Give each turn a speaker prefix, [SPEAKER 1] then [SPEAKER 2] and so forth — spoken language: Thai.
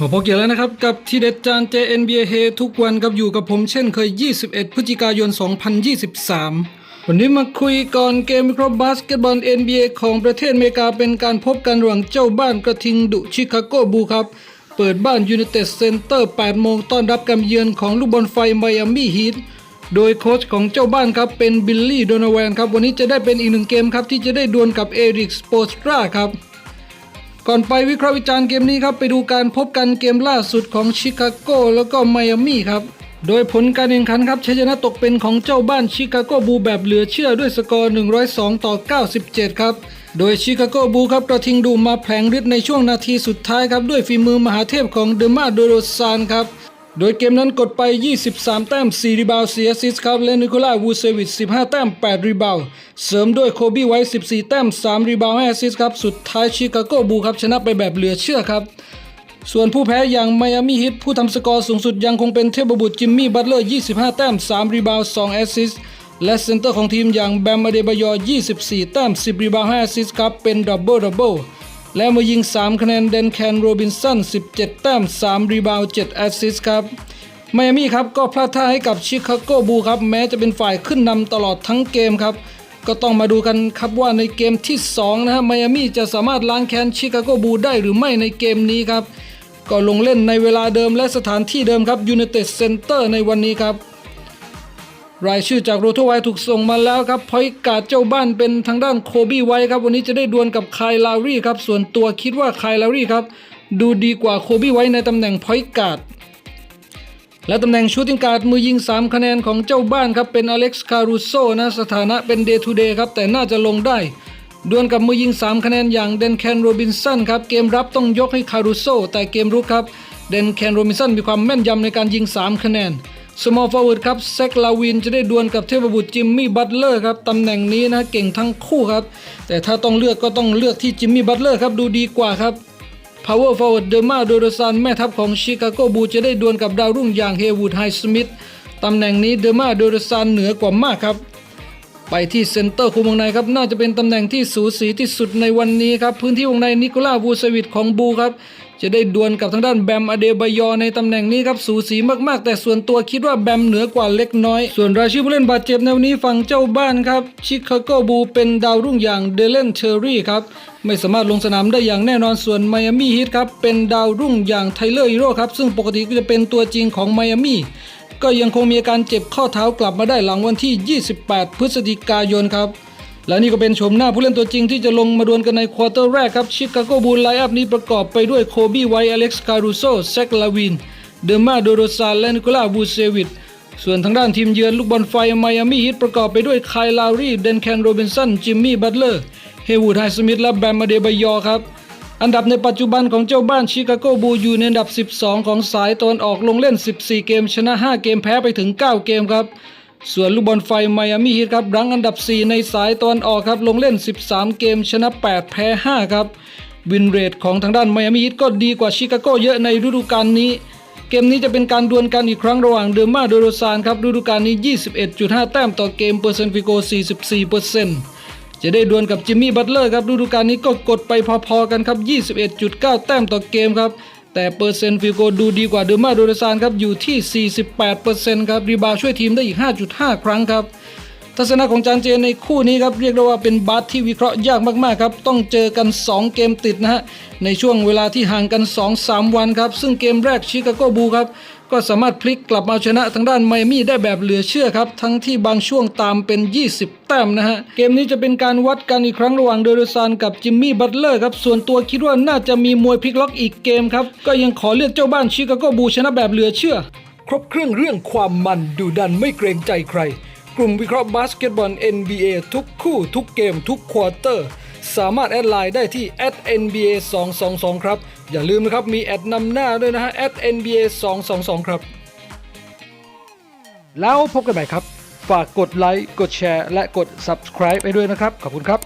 [SPEAKER 1] มาพบเกี่ยวแล้วนะครับ กับทีเด็ดจาน JNBA เฮทุกวันครับอยู่กับผมเช่นเคย 21 พฤศจิกายน 2023 วันนี้มาคุยก่อนเกมวิเคราะห์บาสเกตบอล NBA ของประเทศอเมริกาเป็นการพบกันระหว่างเจ้าบ้านกระทิงดุชิคาโกบูครับ เปิดบ้านยู n นเต็ดเซ็นเตอร์8โมงต้อนรับการเยือนของลูกบอลไฟไมอามี่ฮีทโดยโค้ชของเจ้าบ้านครับเป็นบิลลี่โดนาแวนครับวันนี้จะได้เป็นอีกหนึ่งเกมครับที่จะได้ดวลกับเอริกสโปสตราครับ ก่อนไปวิเคราะห์วิจารณ์เกมนี้ครับ ไปดูการพบกันเกมล่าสุดของชิคาโกแล้วก็ไมอามี่ครับ โดยผลการแข่งขันครับชัยชนะตกเป็นของเจ้าบ้านชิคาโกบูแบบเหลือเชื่อด้วยสกอร์ 102 ต่อ 97 ครับ โดยชิคาโกบูครับกระทิงดูมาแผลงฤทธิ์ในช่วงนาทีสุดท้ายครับ ด้วยฝีมือมหาเทพของเดอมาโดโรซานครับ โดยเกมนั้นกดไป 23 แต้ม 4 รีบาวด์4แอสซิสครับ และนิโคล่าวูเซวิช15 แต้ม 8 รีบาวเสริมด้วยโคบี้ไว้ 14 แต้ม 3 รีบาวด์5แอสซิสครับ สุดท้ายชิคาโกบูครับ ชนะไปแบบเหลือเชื่อครับ ส่วนผู้แพ้อย่างไมอามี่ฮิตผู้ทำสกอร์สูงสุดยังคงเป็นเทพบุตรจิมมี่บัตเลอร์ 25 แต้ม 3 รีบาว2แอสซิสและเซนเตอร์ของทีมอย่างแบมอเดบายอ 24 แต้ม 10 รีบาวด์5แอสซิสครับเป็นดับเบิลดับเบิล และมายิง 3 คะแนนเดนแคนโรบินสัน 17 แต้ม 3 รีบาวด์7แอสซิสครับไมอามี่ครับก็พลาดท่าให้กับชิคาโกบูครับ แม้จะเป็นฝ่ายขึ้นนำตลอดทั้งเกมครับ ก็ต้องมาดูกันครับว่าในเกมที่ 2 นะฮะไมอามี่จะสามารถล้างแค้นชิคาโกบูได้หรือไม่ในเกมนี้ครับ ก็ลงเล่นในเวลาเดิมและสถานที่เดิมครับยู n นเต็ดเซ็นเตอร์ในวันนี้ครับ รายชื่อจากโรโทไวถูกส่งมาแล้วครับพอยการ์ดเจ้าบ้านเป็นทางด้านโคบี้ไว้ครับ วันนี้จะได้ดวลกับคายลารี่ครับ ส่วนตัวคิดว่าคายลารี่ครับ ดูดีกว่าโคบี้ไว้ในตำแหน่งพอยการ์ดและตำแหน่งชูติงการ์ดมือยิง 3 คะแนนของเจ้าบ้านครับ เป็นอเล็กซ์คารูโซนะสถานะเป็นเดย์ทูเดย์ครับ แต่น่าจะลงได้ ดวลกับมือยิง 3 คะแนนอย่างเดนแคนโรบินสันครับ เกมรับต้องยกให้คารูโซแต่เกมรุกครับเดนแคนโรบินสันมีความแม่นยำในการยิง 3 คะแนน small forward ครับแซคลาวินจะได้ดวลกับเทพบุตรจิมมี่บัตเลอร์ครับตำแหน่งนี้นะเก่งทั้งคู่ครับ แต่ถ้าต้องเลือกก็ต้องเลือกที่จิมมี่บัตเลอร์ครับดูดีกว่าครับ Power Forward เดอร์มาโดโดซันแม่ทัพของชิคาโกบูจะได้ดวลกับดาวรุ่งอย่างเฮวูดไฮสมิธตำแหน่งนี้เดอร์มาโดโดซันเหนือกว่ามากครับไปที่เซนเตอร์คุมวงในครับน่าจะเป็นตำแหน่งที่สูสีที่สุดในวันนี้ครับพื้นที่วงในนิโคล่าวูเซวิตของบูครับ จะได้ดวลกับทางด้านแบมอเดบายอในตำแหน่งนี้ครับสูสีมากๆ แต่ส่วนตัวคิดว่าแบมเหนือกว่าเล็กน้อย ส่วนรายชื่อผู้เล่นบาดเจ็บในวันนี้ฝั่งเจ้าบ้านครับชิคาโกบูเป็นดาวรุ่งอย่างเดเลนเชอรี่ครับไม่สามารถลงสนามได้อย่างแน่นอนส่วนไมอามี่ฮิตครับเป็นดาวรุ่งอย่างไทเลอร์ฮีโร่ครับซึ่งปกติก็จะเป็นตัวจริงของไมอามี่ก็ยังคงมีอาการเจ็บข้อเท้ากลับมาได้หลังวันที่ 28 พฤศจิกายนครับ และนี่ก็เป็นชมหน้าผู้เล่นตัวจริงที่จะลงมาดวลกันในควอเตอร์แรกครับชิคาโกบูลไลอัพนี้ประกอบไปด้วยโคบี้ไวท์อเล็กซ์คารูโซแซคลาวิน เดอร์มาโดโรซาและนิโคลาบูเซวิตส่วนทางด้านทีมเยือนลูกบอลไฟไมอามี่ฮิตประกอบไปด้วยไคายลาวรีเดนแคนโรบินสันจิมมี่บัตเลอร์เฮวูดไฮสมิธและแบมมาเดบายอครับอันดับในปัจจุบันของเจ้าบ้านชิคาโกบูอยู่ในอันดับ 12 ของสายตะวันออกลงเล่น 14 เกม ชนะ 5 เกมแพ้ไปถึง 9 เกมครับ ส่วนลูกบอลไฟไมอามี่ฮิตครับรั้งอันดับ 4 ในสายตะวันออกครับ ลงเล่น 13 เกมชนะ 8 แพ้ 5 ครับ วินเรทของทางด้านไมอามี่ฮิตก็ดีกว่าชิคาโกเยอะในฤดูกาลนี้ เกมนี้จะเป็นการดวลกันอีกครั้งระหว่างเดอร์มาโดโรซานครับฤดูกาลนี้ 21.5 แต้มต่อเกมเปอร์เซ็นต์ฟิโก 44เปอร์เซ็นต์จะได้ดวลกับจิมมี่บัตเลอร์ครับฤดูกาลนี้ก็กดไปพอๆกันครับ 21.9 แต้มต่อเกมครับ แต่เปอร์เซ็นต์ฟิโกดูดีกว่าเดอร์มาโดเรซานครับอยู่ที่ 48%ครับรีบาช่วยทีมได้อีก 5.5 ครั้งครับทัศนะของจานเจในคู่นี้ครับเรียกได้ว่าเป็นบาสที่วิเคราะห์ยากมากๆครับต้องเจอกัน 2 เกมติดนะฮะในช่วงเวลาที่ห่างกัน 2-3 วันครับซึ่งเกมแรกชิคาโกบูครับ ก็สามารถพลิกกลับมาชนะทางด้านไมมี่ได้แบบเหลือเชื่อครับ ทั้งที่บางช่วงตามเป็น 20 แต้มนะฮะ เกมนี้จะเป็นการวัดกันอีกครั้งระหว่างเดอร์ซานกับจิมมี่บัตเลอร์ครับ ส่วนตัวคิดว่าน่าจะมีมวยพลิกล็อกอีกเกมครับ ก็ยังขอเลือกเจ้าบ้านชิคาโกบูชนะแบบเหลือเชื่อ ครบเครื่องเรื่องความมันดูดันไม่เกรงใจใคร กลุ่มวิเคราะห์บาสเกตบอล NBA ทุกคู่ทุกเกมทุกควอเตอร์ สามารถแอดไลน์ได้ที่ @nba 222ครับ อย่าลืมนะครับ มีแอดนำหน้าด้วยนะฮะ @nba 222ครับ แล้วพบกันใหม่ครับ ฝากกดไลค์ กดแชร์ และกด subscribe ไปด้วยนะครับ ขอบคุณครับ